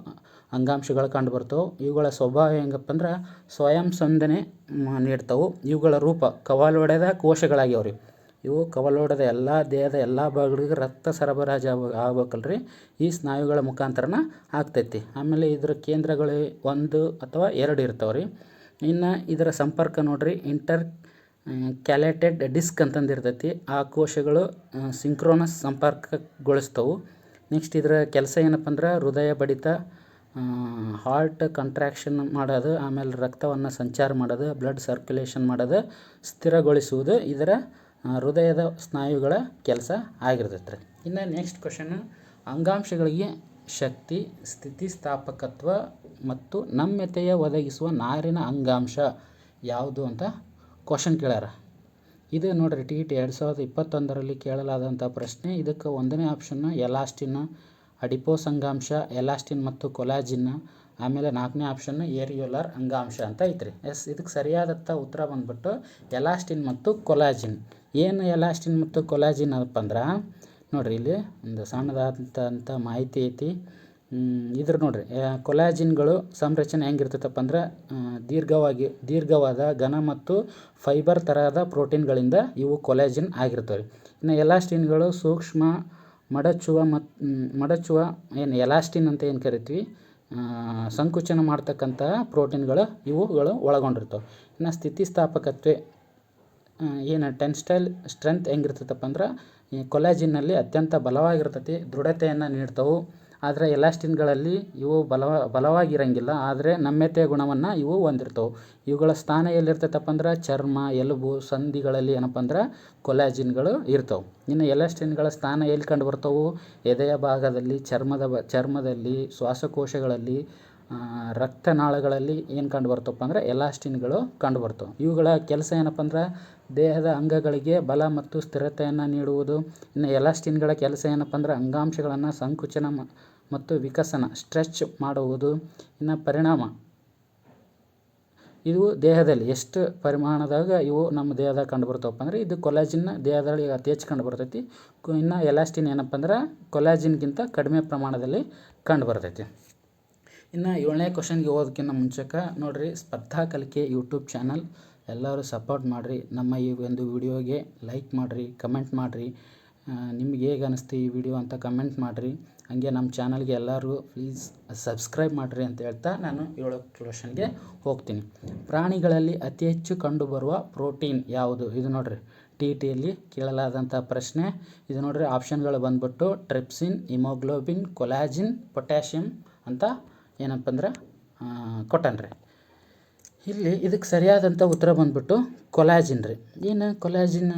ಅಂಗಾಂಶಗಳು ಕಂಡು ಬರ್ತವೆ ಇವುಗಳ ಸ್ವಭಾವ ಹೆಂಗಪ್ಪ ಅಂದ್ರೆ, ಸ್ವಯಂ ಸಂದನೆ ನೀಡ್ತವೆ. ಇವುಗಳ ರೂಪ ಕವಾಲೊಡೆದ ಕೋಶಗಳಾಗ್ಯಾವ ರೀ ಇವು ಕವಲೋಡದ ಎಲ್ಲ ದೇಹದ ಎಲ್ಲ ಭಾಗಗಳಿಗೆ ರಕ್ತ ಸರಬರಾಜು ಆಗ ಆಗ್ಬೇಕಲ್ರಿ. ಈ ಸ್ನಾಯುಗಳ ಮುಖಾಂತರನ ಆಗ್ತೈತಿ. ಆಮೇಲೆ ಇದರ ಕೇಂದ್ರಗಳು ಒಂದು ಅಥವಾ ಎರಡು ಇರ್ತಾವೆ ರೀ ಇನ್ನು ಇದರ ಸಂಪರ್ಕ ನೋಡ್ರಿ, ಇಂಟರ್ ಕ್ಯಾಲೆಟೆಡ್ ಡಿಸ್ಕ್ ಅಂತಂದು ಇರ್ತೈತಿ. ಆ ಕೋಶಗಳು ಸಿಂಕ್ರೋನಸ್ ಸಂಪರ್ಕಗೊಳಿಸ್ತವು. ನೆಕ್ಸ್ಟ್ ಇದರ ಕೆಲಸ ಏನಪ್ಪ ಅಂದ್ರೆ ಹೃದಯ ಬಡಿತ ಹಾರ್ಟ್ ಕಂಟ್ರಾಕ್ಷನ್ ಮಾಡೋದು, ಆಮೇಲೆ ರಕ್ತವನ್ನು ಸಂಚಾರ ಮಾಡೋದು, ಬ್ಲಡ್ ಸರ್ಕ್ಯುಲೇಷನ್ ಮಾಡೋದು, ಸ್ಥಿರಗೊಳಿಸುವುದು. ಇದರ ಹೃದಯದ ಸ್ನಾಯುಗಳ ಕೆಲಸ ಆಗಿರ್ತೈತೆ ರೀ. ಇನ್ನು ನೆಕ್ಸ್ಟ್ ಕ್ವಶನ್ ಅಂಗಾಂಶಗಳಿಗೆ ಶಕ್ತಿ, ಸ್ಥಿತಿಸ್ಥಾಪಕತ್ವ ಮತ್ತು ನಮ್ಯತೆಯ ಒದಗಿಸುವ ನಾರಿನ ಅಂಗಾಂಶ ಯಾವುದು ಅಂತ ಕ್ವಶನ್ ಕೇಳ್ಯಾರ. ಇದು ನೋಡಿರಿ ಟಿ ಟಿ ಎರಡು ಸಾವಿರದ ಇಪ್ಪತ್ತೊಂದರಲ್ಲಿ ಕೇಳಲಾದಂಥ ಪ್ರಶ್ನೆ. ಇದಕ್ಕೆ ಒಂದನೇ ಆಪ್ಷನ್ನು ಎಲಾಸ್ಟಿನ್ ಅಡಿಪೋಸ್ ಅಂಗಾಂಶ ಎಲಾಸ್ಟಿನ್ ಮತ್ತು ಕೊಲಾಜಿನ್ ಆಮೇಲೆ ನಾಲ್ಕನೇ ಆಪ್ಷನ್ನು ಏರಿಯೋಲರ್ ಅಂಗಾಂಶ ಅಂತ ಐತ್ರಿ. ಎಸ್ ಇದಕ್ಕೆ ಸರಿಯಾದಂಥ ಉತ್ತರ ಬಂದ್ಬಿಟ್ಟು ಎಲಾಸ್ಟಿನ್ ಮತ್ತು ಕೊಲಾಜಿನ್. ಏನು ಎಲಾಸ್ಟಿನ್ ಮತ್ತು ಕೊಲಾಜಿನ್ ಅಪ್ಪ ಅಂದ್ರೆ, ನೋಡಿರಿ ಇಲ್ಲಿ ಒಂದು ಸಣ್ಣದಾದಂಥ ಮಾಹಿತಿ ಐತಿ. ಇದ್ರ ನೋಡಿರಿ ಕೊಲಾಜಿನ್ಗಳು ಸಂರಚನೆ ಹೆಂಗಿರ್ತೈತಪ್ಪ ಅಂದ್ರೆ ದೀರ್ಘವಾಗಿ, ದೀರ್ಘವಾದ ಘನ ಮತ್ತು ಫೈಬರ್ ತರಹದ ಪ್ರೋಟೀನ್ಗಳಿಂದ ಇವು ಕೊಲಾಜಿನ್ ಆಗಿರ್ತವೆ ಇನ್ನು ಎಲಾಸ್ಟಿನ್ಗಳು ಸೂಕ್ಷ್ಮ ಮಡಚುವ ಮತ್ತು ಮಡಚುವ ಏನು ಎಲಾಸ್ಟಿನ್ ಅಂತ ಏನು ಕರಿತೀವಿ? ಸಂಕುಚನ ಮಾಡ್ತಕ್ಕಂಥ ಪ್ರೋಟೀನ್ಗಳು ಇವುಗಳು ಒಳಗೊಂಡಿರ್ತವೆ. ಇನ್ನು ಸ್ಥಿತಿಸ್ಥಾಪಕತ್ವೆ ಏನು ಟೆನ್ಸ್ಟೈಲ್ ಸ್ಟ್ರೆಂತ್ ಹೆಂಗಿರ್ತೈತಪ್ಪ ಅಂದ್ರೆ ಈ ಕೊಲಾಜಿನ್ನಲ್ಲಿ ಅತ್ಯಂತ ಬಲವಾಗಿರ್ತೈತಿ, ದೃಢತೆಯನ್ನು ನೀಡ್ತವೆ. ಆದರೆ ಎಲಾಸ್ಟಿನ್ಗಳಲ್ಲಿ ಇವು ಬಲವ, ಬಲವಾಗಿರಂಗಿಲ್ಲ, ಆದರೆ ನಮ್ಯತೆಯ ಗುಣವನ್ನು ಇವು ಹೊಂದಿರ್ತವೆ. ಇವುಗಳ ಸ್ಥಾನ ಎಲ್ಲಿರ್ತೈತಪ್ಪ ಅಂದ್ರೆ ಚರ್ಮ, ಎಲುಬು, ಸಂಧಿಗಳಲ್ಲಿ ಏನಪ್ಪ ಅಂದ್ರೆ ಕೊಲಾಜಿನ್ಗಳು ಇರ್ತವೆ. ಇನ್ನು ಎಲಾಸ್ಟಿನ್ಗಳ ಸ್ಥಾನ ಎಲ್ಲಿ ಕಂಡು ಬರ್ತವೆ ಎದೆಯ ಭಾಗದಲ್ಲಿ, ಚರ್ಮದ ಚರ್ಮದಲ್ಲಿ, ಶ್ವಾಸಕೋಶಗಳಲ್ಲಿ ರಕ್ತನಾಳಗಳಲ್ಲಿ ಏನು ಕಂಡು ಬರ್ತವಪ್ಪ ಅಂದ್ರೆ ಎಲಾಸ್ಟಿನ್ಗಳು ಕಂಡು ಬರ್ತವೆ ಇವುಗಳ ಕೆಲಸ ಏನಪ್ಪ ಅಂದ್ರೆ ದೇಹದ ಅಂಗಗಳಿಗೆ ಬಲ ಮತ್ತು ಸ್ಥಿರತೆಯನ್ನು ನೀಡುವುದು. ಇನ್ನು ಎಲಾಸ್ಟಿನ್ಗಳ ಕೆಲಸ ಏನಪ್ಪ ಅಂದ್ರೆ ಅಂಗಾಂಶಗಳನ್ನು ಸಂಕುಚನ ಮತ್ತು ವಿಕಸನ, ಸ್ಟ್ರೆಚ್ ಮಾಡುವುದು. ಇನ್ನು ಪರಿಣಾಮ. ಇವು ದೇಹದಲ್ಲಿ ಎಷ್ಟು ಪರಿಮಾಣದಾಗ ಇವು ನಮ್ಮ ದೇಹದಾಗ ಕಂಡು ಬರ್ತವಪ್ಪ ಅಂದ್ರೆ ಇದು ಕೊಲಾಜಿನ್ ದೇಹದಲ್ಲಿ ಅತಿ ಹೆಚ್ಚು ಕಂಡು ಬರ್ತೈತಿ ಇನ್ನು ಎಲಾಸ್ಟಿನ್ ಏನಪ್ಪ ಅಂದ್ರೆ ಕೊಲಾಜಿನ್ಗಿಂತ ಕಡಿಮೆ ಪ್ರಮಾಣದಲ್ಲಿ ಕಂಡು ಬರ್ತೈತಿ ಇನ್ನು ಏಳನೇ ಕ್ವಶನ್ಗೆ ಹೋಗೋದಕ್ಕಿಂತ ಮುಂಚೆಕ ನೋಡಿರಿ ಸ್ಪರ್ಧಾ ಕಲಿಕೆ ಯೂಟ್ಯೂಬ್ ಚಾನಲ್. ಎಲ್ಲರೂ ಸಪೋರ್ಟ್ ಮಾಡಿರಿ. ನಮ್ಮ ಈ ಒಂದು ವಿಡಿಯೋಗೆ ಲೈಕ್ ಮಾಡಿರಿ, ಕಮೆಂಟ್ ಮಾಡಿರಿ. ನಿಮ್ಗೆ ಹೇಗೆ ಅನ್ನಿಸ್ತು ಈ ವಿಡಿಯೋ ಅಂತ ಕಮೆಂಟ್ ಮಾಡಿರಿ. ಹಾಗೆ ನಮ್ಮ ಚಾನಲ್ಗೆ ಎಲ್ಲರೂ ಪ್ಲೀಸ್ ಸಬ್ಸ್ಕ್ರೈಬ್ ಮಾಡಿರಿ ಅಂತ ಹೇಳ್ತಾ ನಾನು ಏಳು ಕ್ಲೋಷನ್ಗೆ ಹೋಗ್ತೀನಿ. ಪ್ರಾಣಿಗಳಲ್ಲಿ ಅತಿ ಹೆಚ್ಚು ಕಂಡುಬರುವ ಪ್ರೋಟೀನ್ ಯಾವುದು? ಇದು ನೋಡಿರಿ ಟಿ ಟಿಯಲ್ಲಿ ಕೇಳಲಾದಂಥ ಪ್ರಶ್ನೆ. ಇದು ನೋಡಿರಿ ಆಪ್ಷನ್ಗಳು ಬಂದ್ಬಿಟ್ಟು ಟ್ರಿಪ್ಸಿನ್ ಇಮೋಗ್ಲೋಬಿನ್ ಕೊಲಾಜಿನ್ ಪೊಟ್ಯಾಷಿಯಮ್ ಅಂತ ಏನಪ್ಪ ಅಂದ್ರೆ ಕೊಟ್ಟನ್ರಿ ಇಲ್ಲಿ ಇದಕ್ಕೆ ಸರಿಯಾದಂಥ ಉತ್ತರ ಬಂದ್ಬಿಟ್ಟು ಕೊಲಾಜಿನ್ ರೀ. ಏನು ಕೊಲಾಜಿನ್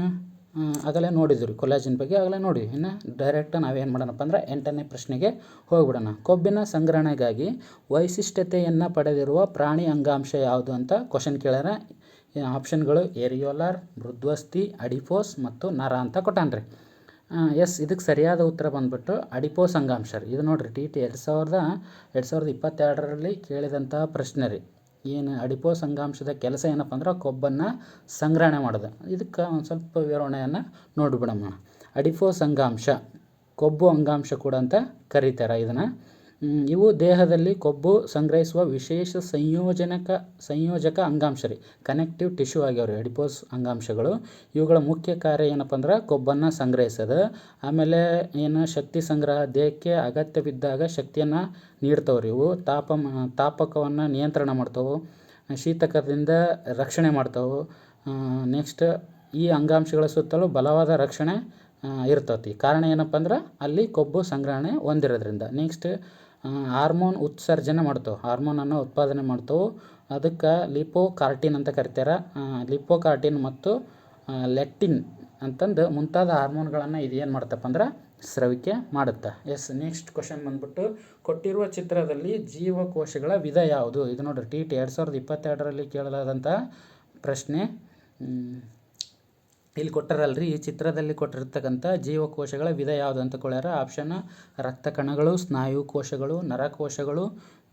ಆಗಲೇ ನೋಡಿದ್ವಿ ರೀ ಕೊಲಾಜಿನ್ ಬಗ್ಗೆ ಆಗಲೇ ನೋಡಿವಿ ಇನ್ನು ಡೈರೆಕ್ಟ್ ನಾವೇನು ಮಾಡೋಣಪ್ಪ ಅಂದ್ರೆ ಎಂಟನೇ ಪ್ರಶ್ನೆಗೆ ಹೋಗ್ಬಿಡೋಣ. ಕೊಬ್ಬಿನ ಸಂಗ್ರಹಣೆಗಾಗಿ ವೈಶಿಷ್ಟ್ಯತೆಯನ್ನು ಪಡೆದಿರುವ ಪ್ರಾಣಿ ಅಂಗಾಂಶ ಯಾವುದು ಅಂತ ಕ್ವಶನ್ ಕೇಳ್ಯಾರ. ಆಪ್ಷನ್ಗಳು ಏರಿಯೋಲಾರ್, ಮೃದ್ವಸ್ತಿ, ಅಡಿಪೋಸ್ ಮತ್ತು ನರ ಅಂತ ಕೊಟ್ಟಾನ್ರಿ. ಎಸ್ ಇದಕ್ಕೆ ಸರಿಯಾದ ಉತ್ತರ ಬಂದ್ಬಿಟ್ಟು ಅಡಿಪೋಸ್ ಅಂಗಾಂಶ ರೀ. ಇದು ನೋಡಿರಿ ಟಿ ಟಿ ಎರಡು ಸಾವಿರದ ಎರಡು ಸಾವಿರದ ಇಪ್ಪತ್ತೆರಡರಲ್ಲಿ ಕೇಳಿದಂಥ ಪ್ರಶ್ನೆ ರೀ. ಏನು ಅಡಿಪೋಸ್ ಅಂಗಾಂಶದ ಕೆಲಸ ಏನಪ್ಪ ಅಂದ್ರೆ ಕೊಬ್ಬನ್ನು ಸಂಗ್ರಹಣೆ ಮಾಡೋದು. ಇದಕ್ಕೆ ಒಂದು ಸ್ವಲ್ಪ ವಿವರಣೆಯನ್ನು ನೋಡಿಬಿಡಮ್ಮ ಅಡಿಪೋಸ್ ಅಂಗಾಂಶ ಕೊಬ್ಬು ಅಂಗಾಂಶ ಕೂಡ ಅಂತ ಕರೀತಾರೆ ಇದನ್ನು. ಇವು ದೇಹದಲ್ಲಿ ಕೊಬ್ಬು ಸಂಗ್ರಹಿಸುವ ವಿಶೇಷ ಸಂಯೋಜನಕ, ಸಂಯೋಜಕ ಅಂಗಾಂಶ ರೀ. ಕನೆಕ್ಟಿವ್ ಟಿಶ್ಯೂ ಆಗ್ಯಾವ ರೀ ಅಡಿಪೋಸ್ ಅಂಗಾಂಶಗಳು. ಇವುಗಳ ಮುಖ್ಯ ಕಾರ್ಯ ಏನಪ್ಪ ಅಂದ್ರೆ ಕೊಬ್ಬನ್ನು ಸಂಗ್ರಹಿಸೋದು. ಆಮೇಲೆ ಏನು ಶಕ್ತಿ ಸಂಗ್ರಹ, ದೇಹಕ್ಕೆ ಅಗತ್ಯವಿದ್ದಾಗ ಶಕ್ತಿಯನ್ನು ನೀಡ್ತಾವೆ ರೀ ಇವು. ತಾಪ, ತಾಪಕವನ್ನು ನಿಯಂತ್ರಣ ಮಾಡ್ತಾವೆ. ಶೀತಕದಿಂದ ರಕ್ಷಣೆ ಮಾಡ್ತಾವೆ. ನೆಕ್ಸ್ಟ್ ಈ ಅಂಗಾಂಶಗಳ ಸುತ್ತಲೂ ಬಲವಾದ ರಕ್ಷಣೆ ಇರ್ತತಿ. ಕಾರಣ ಏನಪ್ಪ ಅಂದ್ರೆ ಅಲ್ಲಿ ಕೊಬ್ಬು ಸಂಗ್ರಹಣೆ ಹೊಂದಿರೋದ್ರಿಂದ. ನೆಕ್ಸ್ಟ್ ಹಾರ್ಮೋನ್ ಉತ್ಸರ್ಜನೆ ಮಾಡ್ತಾವೆ. ಹಾರ್ಮೋನನ್ನು ಉತ್ಪಾದನೆ ಮಾಡ್ತಾವೆ. ಅದಕ್ಕೆ ಲಿಪೋಕಾರ್ಟಿನ್ ಅಂತ ಕರಿತಾರೆ. ಲಿಪೋಕಾರ್ಟಿನ್ ಮತ್ತು ಲೆಟ್ಟಿನ್ ಅಂತಂದು ಮುಂತಾದ ಹಾರ್ಮೋನ್ಗಳನ್ನು ಇದು ಏನು ಮಾಡ್ತಪ್ಪ ಅಂದ್ರೆ ಸ್ರವಿಕೆ ಮಾಡುತ್ತೆ. ಎಸ್ ನೆಕ್ಸ್ಟ್ ಕ್ವಶನ್ ಬಂದ್ಬಿಟ್ಟು, ಕೊಟ್ಟಿರುವ ಚಿತ್ರದಲ್ಲಿ ಜೀವಕೋಶಗಳ ವಿಧ ಯಾವುದು? ಇದು ನೋಡಿರಿ ಟಿ ಟಿ ಎರಡು ಸಾವಿರದ ಇಪ್ಪತ್ತೆರಡರಲ್ಲಿ ಕೇಳಲಾದಂಥ ಪ್ರಶ್ನೆ. ಇಲ್ಲಿ ಕೊಟ್ಟಾರಲ್ರಿ, ಈ ಚಿತ್ರದಲ್ಲಿ ಕೊಟ್ಟಿರ್ತಕ್ಕಂಥ ಜೀವಕೋಶಗಳ ವಿಧ ಯಾವುದು ಅಂತ ಕೊಳ್ಯಾರ? ಆಪ್ಷನ್ ರಕ್ತ ಕಣಗಳು ಸ್ನಾಯು ಕೋಶಗಳು, ನರಕೋಶಗಳು,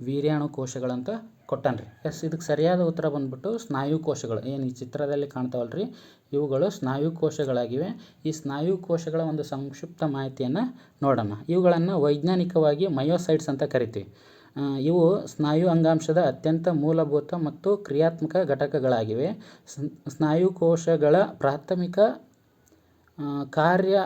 ವೀರ್ಯಾಣು ಕೋಶಗಳಂತ ಕೊಟ್ಟಾನ್ರಿ. ಎಸ್ ಇದಕ್ಕೆ ಸರಿಯಾದ ಉತ್ತರ ಬಂದ್ಬಿಟ್ಟು ಸ್ನಾಯು ಕೋಶಗಳು. ಏನು ಈ ಚಿತ್ರದಲ್ಲಿ ಕಾಣ್ತಾವಲ್ರಿ? ಇವುಗಳು ಸ್ನಾಯು ಕೋಶಗಳಾಗಿವೆ. ಈ ಸ್ನಾಯು ಕೋಶಗಳ ಒಂದು ಸಂಕ್ಷಿಪ್ತ ಮಾಹಿತಿಯನ್ನು ನೋಡೋಣ. ಇವುಗಳನ್ನು ವೈಜ್ಞಾನಿಕವಾಗಿ ಮಯೋಸೈಟ್ಸ್ ಅಂತ ಕರಿತೀವಿ. ಇವು ಸ್ನಾಯು ಅಂಗಾಂಶದ ಅತ್ಯಂತ ಮೂಲಭೂತ ಮತ್ತು ಕ್ರಿಯಾತ್ಮಕ ಘಟಕಗಳಾಗಿವೆ. ಸ್ನಾಯುಕೋಶಗಳ ಸ್ನಾಯು ಕೋಶಗಳ ಪ್ರಾಥಮಿಕ ಕಾರ್ಯ,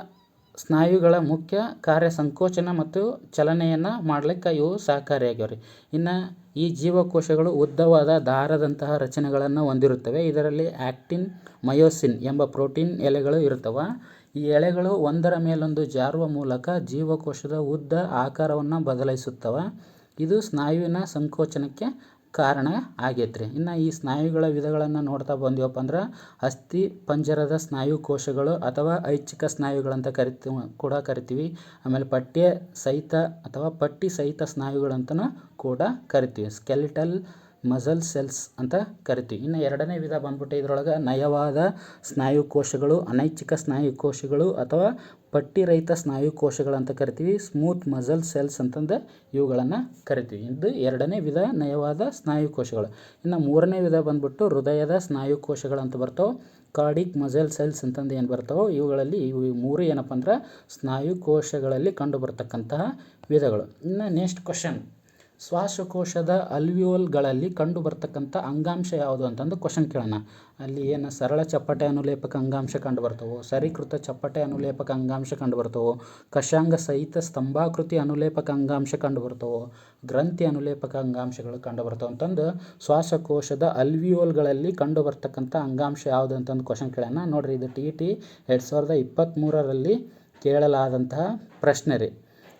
ಸ್ನಾಯುಗಳ ಮುಖ್ಯ ಕಾರ್ಯ ಸಂಕೋಚನ ಮತ್ತು ಚಲನೆಯನ್ನು ಮಾಡ್ಲಿಕ್ಕೆ ಇವು ಸಹಕಾರಿಯಾಗಿವೆ ರೀ ಇನ್ನು ಈ ಜೀವಕೋಶಗಳು ಉದ್ದವಾದ ದಾರದಂತಹ ರಚನೆಗಳನ್ನು ಹೊಂದಿರುತ್ತವೆ. ಇದರಲ್ಲಿ ಆ್ಯಕ್ಟಿನ್ ಮಯೋಸಿನ್ ಎಂಬ ಪ್ರೋಟೀನ್ ಎಲೆಗಳು ಇರುತ್ತವೆ. ಈ ಎಳೆಗಳು ಒಂದರ ಮೇಲೊಂದು ಜಾರುವ ಮೂಲಕ ಜೀವಕೋಶದ ಉದ್ದ ಆಕಾರವನ್ನು ಬದಲಾಯಿಸುತ್ತವೆ. ಇದು ಸ್ನಾಯುವಿನ ಸಂಕೋಚನಕ್ಕೆ ಕಾರಣ ಆಗೈತೆ ರೀ ಇನ್ನು ಈ ಸ್ನಾಯುಗಳ ವಿಧಗಳನ್ನು ನೋಡ್ತಾ ಬಂದೀವಪ್ಪ ಅಂದ್ರೆ ಅಸ್ಥಿ ಪಂಜರದ ಸ್ನಾಯು ಕೋಶಗಳು ಅಥವಾ ಐಚ್ಛಿಕ ಸ್ನಾಯುಗಳಂತ ಕರಿತೀವಿ ಕೂಡ ಕರಿತೀವಿ. ಆಮೇಲೆ ಪಠ್ಯ ಸಹಿತ ಅಥವಾ ಪಟ್ಟಿ ಸಹಿತ ಸ್ನಾಯುಗಳಂತನೂ ಕೂಡ ಕರಿತೀವಿ. ಸ್ಕೆಲಿಟಲ್ ಮಸಲ್ ಸೆಲ್ಸ್ ಅಂತ ಕರಿತೀವಿ. ಇನ್ನು ಎರಡನೇ ವಿಧ ಬಂದ್ಬಿಟ್ಟು ಇದರೊಳಗೆ ನಯವಾದ ಸ್ನಾಯು ಕೋಶಗಳು, ಅನೈಚ್ಛಿಕ ಸ್ನಾಯು ಕೋಶಗಳು ಅಥವಾ ಪಟ್ಟಿರಹಿತ ಸ್ನಾಯು ಕೋಶಗಳಂತ ಕರಿತೀವಿ, ಸ್ಮೂತ್ ಮಸಲ್ ಸೆಲ್ಸ್ ಅಂತಂದು ಇವುಗಳನ್ನು ಕರಿತೀವಿ. ಇದು ಎರಡನೇ ವಿಧ ನಯವಾದ ಸ್ನಾಯು ಕೋಶಗಳು. ಇನ್ನು ಮೂರನೇ ವಿಧ ಬಂದ್ಬಿಟ್ಟು ಹೃದಯದ ಸ್ನಾಯು ಕೋಶಗಳಂತ ಬರ್ತಾವೆ. ಕಾರ್ಡಿಕ್ ಮಸಲ್ ಸೆಲ್ಸ್ ಅಂತಂದು ಏನು ಬರ್ತಾವೋ, ಇವುಗಳಲ್ಲಿ ಇವು ಮೂರು ಏನಪ್ಪ ಅಂದ್ರೆ ಸ್ನಾಯು ಕೋಶಗಳಲ್ಲಿ ಕಂಡು ಬರ್ತಕ್ಕಂತಹ ವಿಧಗಳು. ಇನ್ನು ನೆಕ್ಸ್ಟ್ ಕ್ವಶನ್ ಶ್ವಾಸಕೋಶದ ಅಲ್ವಿಯೋಲ್ಗಳಲ್ಲಿ ಕಂಡು ಬರ್ತಕ್ಕಂಥ ಅಂಗಾಂಶ ಯಾವುದು ಅಂತಂದು ಕ್ವಶನ್ ಕೇಳೋಣ. ಅಲ್ಲಿ ಏನು ಸರಳ ಚಪ್ಪಟೆ ಅನುಲೇಪಕ ಅಂಗಾಂಶ ಕಂಡು ಬರ್ತವೋ ಸರೀಕೃತ ಚಪ್ಪಟೆ ಅನುಲೇಪಕ ಅಂಗಾಂಶ ಕಂಡು ಕಷಾಂಗ ಸಹಿತ ಸ್ತಂಭಾಕೃತಿ ಅನುಲೇಪಕ ಅಂಗಾಂಶ ಕಂಡು ಬರ್ತವೋ ಗ್ರಂಥಿ ಅನುಲೇಪಕ ಅಂಗಾಂಶಗಳು ಕಂಡು ಬರ್ತವೆ ಅಂತಂದು ಶ್ವಾಸಕೋಶದ ಅಲ್ವಿಯೋಲ್ಗಳಲ್ಲಿ ಕಂಡು ಬರ್ತಕ್ಕಂಥ ಅಂಗಾಂಶ ಯಾವುದು ಅಂತಂದು ಕ್ವಶನ್ ಕೇಳೋಣ. ನೋಡಿರಿ, ಇದು ಟಿ ಟಿ ಎರಡು ಸಾವಿರದ ಇಪ್ಪತ್ತ್ಮೂರರಲ್ಲಿ ಕೇಳಲಾದಂತಹ ಪ್ರಶ್ನೆ ರೀ.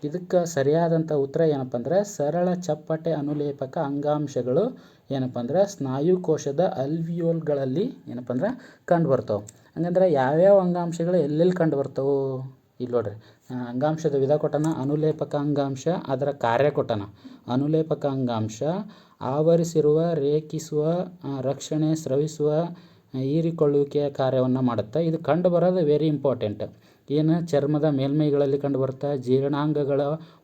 ಇದಕ್ಕೆ ಸರಿಯಾದಂಥ ಉತ್ತರ ಏನಪ್ಪ ಅಂದ್ರೆ ಸರಳ ಚಪ್ಪಟೆ ಅನುಲೇಪಕ ಅಂಗಾಂಶಗಳು ಏನಪ್ಪ ಅಂದ್ರೆ ಸ್ನಾಯು ಕೋಶದ ಅಲ್ವಿಯೋಲ್ಗಳಲ್ಲಿ ಏನಪ್ಪ ಅಂದ್ರೆ ಕಂಡು ಬರ್ತಾವೆ ಹಂಗಂದ್ರೆ ಯಾವ್ಯಾವ ಅಂಗಾಂಶಗಳು ಎಲ್ಲೆಲ್ಲಿ ಕಂಡು ಬರ್ತಾವೆ ಇಲ್ಲಿ ನೋಡ್ರಿ ಅಂಗಾಂಶದ ವಿಧ ಕೊಟ್ಟನ ಅನುಲೇಪಕ ಅಂಗಾಂಶ, ಅದರ ಕಾರ್ಯ ಕೊಟ್ಟನ ಅನುಲೇಪಕ ಅಂಗಾಂಶ, ಆವರಿಸಿರುವ, ರೇಖಿಸುವ ರಕ್ಷಣೆ, ಸ್ರವಿಸುವ ಹೀರಿಕೊಳ್ಳುವಿಕೆಯ ಕಾರ್ಯವನ್ನು ಮಾಡುತ್ತೆ. ಇದು ಕಂಡು ಬರೋದು ವೆರಿ ಇಂಪಾರ್ಟೆಂಟ್ ಏನು ಚರ್ಮದ ಮೇಲ್ಮೈಗಳಲ್ಲಿ ಕಂಡುಬರ್ತಾ ಜೀರ್ಣಾಂಗಗಳ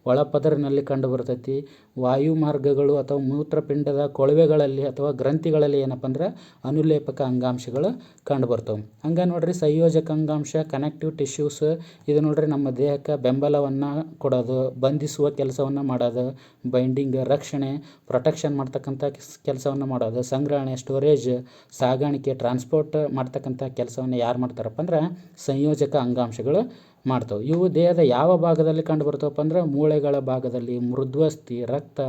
ಒಳಪದರಿನಲ್ಲಿ ಕಂಡುಬರ್ತೈತಿ. ವಾಯು ಮಾರ್ಗಗಳು ಅಥವಾ ಮೂತ್ರಪಿಂಡದ ಕೊಳವೆಗಳಲ್ಲಿ ಅಥವಾ ಗ್ರಂಥಿಗಳಲ್ಲಿ ಏನಪ್ಪ ಅಂದ್ರೆ ಅನುಲೇಪಕ ಅಂಗಾಂಶಗಳು ಕಂಡು ಬರ್ತವೆ ಹಂಗೆ ನೋಡ್ರಿ ಸಂಯೋಜಕ ಅಂಗಾಂಶ ಕನೆಕ್ಟಿವ್ ಟಿಶ್ಯೂಸ್ ಇದು ನೋಡ್ರಿ ನಮ್ಮ ದೇಹಕ್ಕೆ ಬೆಂಬಲವನ್ನು ಕೊಡೋದು, ಬಂಧಿಸುವ ಕೆಲಸವನ್ನು ಮಾಡೋದು ಬೈಂಡಿಂಗ್ ರಕ್ಷಣೆ ಪ್ರೊಟೆಕ್ಷನ್ ಮಾಡ್ತಕ್ಕಂಥ ಕೆಲಸವನ್ನು ಮಾಡೋದು, ಸಂಗ್ರಹಣೆ ಸ್ಟೋರೇಜ್ ಸಾಗಾಣಿಕೆ ಟ್ರಾನ್ಸ್ಪೋರ್ಟ್ ಮಾಡ್ತಕ್ಕಂಥ ಕೆಲಸವನ್ನು ಯಾರು ಮಾಡ್ತಾರಪ್ಪ ಅಂದ್ರೆ ಸಂಯೋಜಕ ಅಂಗಾಂಶಗಳು ಮಾಡ್ತವೆ. ಇವು ದೇಹದ ಯಾವ ಭಾಗದಲ್ಲಿ ಕಂಡು ಬರ್ತವಪ್ಪ ಅಂದ್ರೆ ಮೂಳೆಗಳ ಭಾಗದಲ್ಲಿ ಮೃದ್ವಸ್ಥಿ ರಕ್ತ,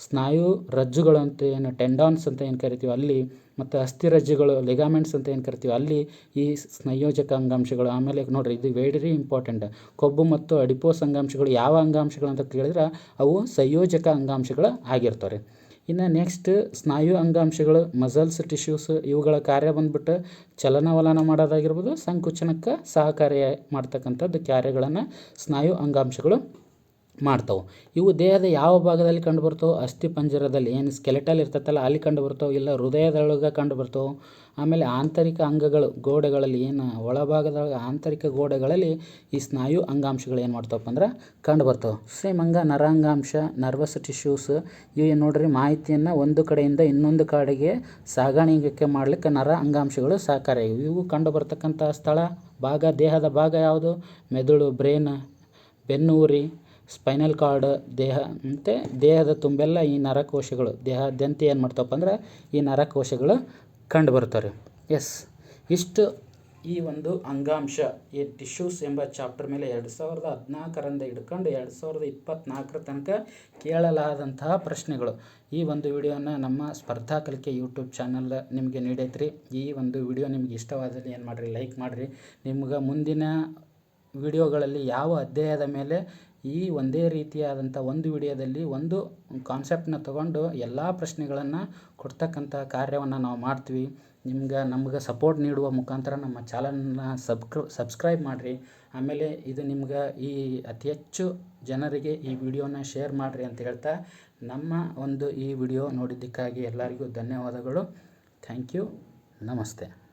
ಸ್ನಾಯು ರಜ್ಜುಗಳು ಅಂತ ಏನು ಟೆಂಡಾನ್ಸ್ ಅಂತ ಏನು ಕರಿತೀವಿ ಅಲ್ಲಿ, ಮತ್ತು ಅಸ್ಥಿರಜ್ಜುಗಳು ಲಿಗಾಮೆಂಟ್ಸ್ ಅಂತ ಏನು ಕರಿತೀವಿ ಅಲ್ಲಿ ಈ ಸಂಯೋಜಕ ಅಂಗಾಂಶಗಳು. ಆಮೇಲೆ ನೋಡ್ರಿ, ಇದು ವೆರಿ ಇಂಪಾರ್ಟೆಂಟ್ ಕೊಬ್ಬು ಮತ್ತು ಅಡಿಪೋಸ್ ಅಂಗಾಂಶಗಳು ಯಾವ ಅಂಗಾಂಶಗಳು ಅಂತ ಕೇಳಿದ್ರೆ ಅವು ಸಂಯೋಜಕ ಅಂಗಾಂಶಗಳು ಆಗಿರ್ತವೆ ಇನ್ನು ನೆಕ್ಸ್ಟ್ ಸ್ನಾಯು ಅಂಗಾಂಶಗಳು ಮಸಲ್ಸ್ ಟಿಶ್ಯೂಸ್ ಇವುಗಳ ಕಾರ್ಯ ಬಂದ್ಬಿಟ್ಟು ಚಲನವಲನ ಮಾಡೋದಾಗಿರ್ಬೋದು, ಸಂಕುಚನಕ್ಕೆ ಸಹಕಾರಿ ಮಾಡ್ತಕ್ಕಂಥದ್ದು ಕಾರ್ಯಗಳನ್ನು ಸ್ನಾಯು ಅಂಗಾಂಶಗಳು. ಮಾಡ್ತಾವೆ. ಇವು ದೇಹದ ಯಾವ ಭಾಗದಲ್ಲಿ ಕಂಡು ಬರ್ತಾವೆ ಅಸ್ಥಿ ಪಂಜರದಲ್ಲಿ, ಏನು ಸ್ಕೆಲೆಟಲ್ ಇರ್ತೈತಲ್ಲ ಅಲ್ಲಿ ಕಂಡು ಬರ್ತಾವೆ ಇಲ್ಲ ಹೃದಯದೊಳಗೆ ಕಂಡು ಬರ್ತಾವೆ ಆಮೇಲೆ ಆಂತರಿಕ ಅಂಗಗಳು, ಗೋಡೆಗಳಲ್ಲಿ, ಏನು ಒಳಭಾಗದೊಳಗೆ ಆಂತರಿಕ ಗೋಡೆಗಳಲ್ಲಿ ಈ ಸ್ನಾಯು ಅಂಗಾಂಶಗಳು ಏನು ಮಾಡ್ತಾವಪ್ಪ ಅಂದ್ರೆ ಕಂಡು ಬರ್ತಾವೆ ಸೇಮ್ ಹಂಗೆ ನರಾಂಗಾಂಶ ನರ್ವಸ್ ಟಿಶ್ಯೂಸ್ ಇವು ಏನು ನೋಡ್ರಿ ಮಾಹಿತಿಯನ್ನು ಒಂದು ಕಡೆಯಿಂದ ಇನ್ನೊಂದು ಕಡೆಗೆ ಸಾಗಾಣಿಕೆ ಮಾಡಲಿಕ್ಕೆ ನರ ಅಂಗಾಂಶಗಳು ಸಹಕಾರಿಯಾಗಿವೆ ಇವು. ಕಂಡು ಬರ್ತಕ್ಕಂಥ ಸ್ಥಳ, ಭಾಗ, ದೇಹದ ಭಾಗ ಯಾವುದು? ಮೆದುಳು, ಬ್ರೇನ್ ಬೆನ್ನು ಉರಿ ಸ್ಪೈನಲ್ ಕಾರ್ಡ್, ದೇಹ, ಮತ್ತು ದೇಹದ ತುಂಬೆಲ್ಲ ಈ ನರಕೋಶಗಳು, ದೇಹಾದ್ಯಂತ ಏನು ಮಾಡ್ತಾವಪ್ಪ ಅಂದ್ರೆ ಈ ನರಕೋಶಗಳು ಕಂಡು ಬರ್ತಾರೆ ಎಸ್, ಇಷ್ಟು ಈ ಒಂದು ಅಂಗಾಂಶ, ಈ ಟಿಶ್ಯೂಸ್ ಎಂಬ ಚಾಪ್ಟರ್ ಮೇಲೆ ಎರಡು ಸಾವಿರದ ಹದಿನಾಲ್ಕರಿಂದ ಹಿಡ್ಕೊಂಡು ಎರಡು ಸಾವಿರದ ಇಪ್ಪತ್ತ್ನಾಲ್ಕರ ತನಕ ಕೇಳಲಾದಂತಹ ಪ್ರಶ್ನೆಗಳು. ಈ ಒಂದು ವಿಡಿಯೋನ ನಮ್ಮ ಸ್ಪರ್ಧಾ ಕಲಿಕೆ ಯೂಟ್ಯೂಬ್ ಚಾನಲ್ ನಿಮಗೆ ನೀಡೈತ್ರಿ. ಈ ಒಂದು ವಿಡಿಯೋ ನಿಮ್ಗೆ ಇಷ್ಟವಾದಲ್ಲಿ ಏನು ಮಾಡಿರಿ ಲೈಕ್ ಮಾಡಿರಿ. ನಿಮ್ಗೆ ಮುಂದಿನ ವಿಡಿಯೋಗಳಲ್ಲಿ ಯಾವ ಅಧ್ಯಾಯದ ಮೇಲೆ ಈ ಒಂದೇ ರೀತಿಯಾದಂಥ ಒಂದು ವಿಡಿಯೋದಲ್ಲಿ ಒಂದು ಕಾನ್ಸೆಪ್ಟನ್ನ ತಗೊಂಡು ಎಲ್ಲ ಪ್ರಶ್ನೆಗಳನ್ನು ಕೊಡ್ತಕ್ಕಂಥ ಕಾರ್ಯವನ್ನು ನಾವು ಮಾಡ್ತೀವಿ. ನಿಮ್ಗೆ, ನಮ್ಗೆ ಸಪೋರ್ಟ್ ನೀಡುವ ಮುಖಾಂತರ ನಮ್ಮ ಚಾನಲನ್ನು ಸಬ್ಕ್ರ ಸಬ್ಸ್ಕ್ರೈಬ್ ಮಾಡಿರಿ. ಆಮೇಲೆ ಇದು ನಿಮ್ಗೆ ಈ ಅತಿ ಹೆಚ್ಚು ಜನರಿಗೆ ಈ ವಿಡಿಯೋನ ಶೇರ್ ಮಾಡಿರಿ ಅಂತ ಹೇಳ್ತಾ ನಮ್ಮ ಒಂದು ಈ ವಿಡಿಯೋ ನೋಡಿದ್ದಕ್ಕಾಗಿ ಎಲ್ಲರಿಗೂ ಧನ್ಯವಾದಗಳು. ಥ್ಯಾಂಕ್ ಯು ನಮಸ್ತೆ.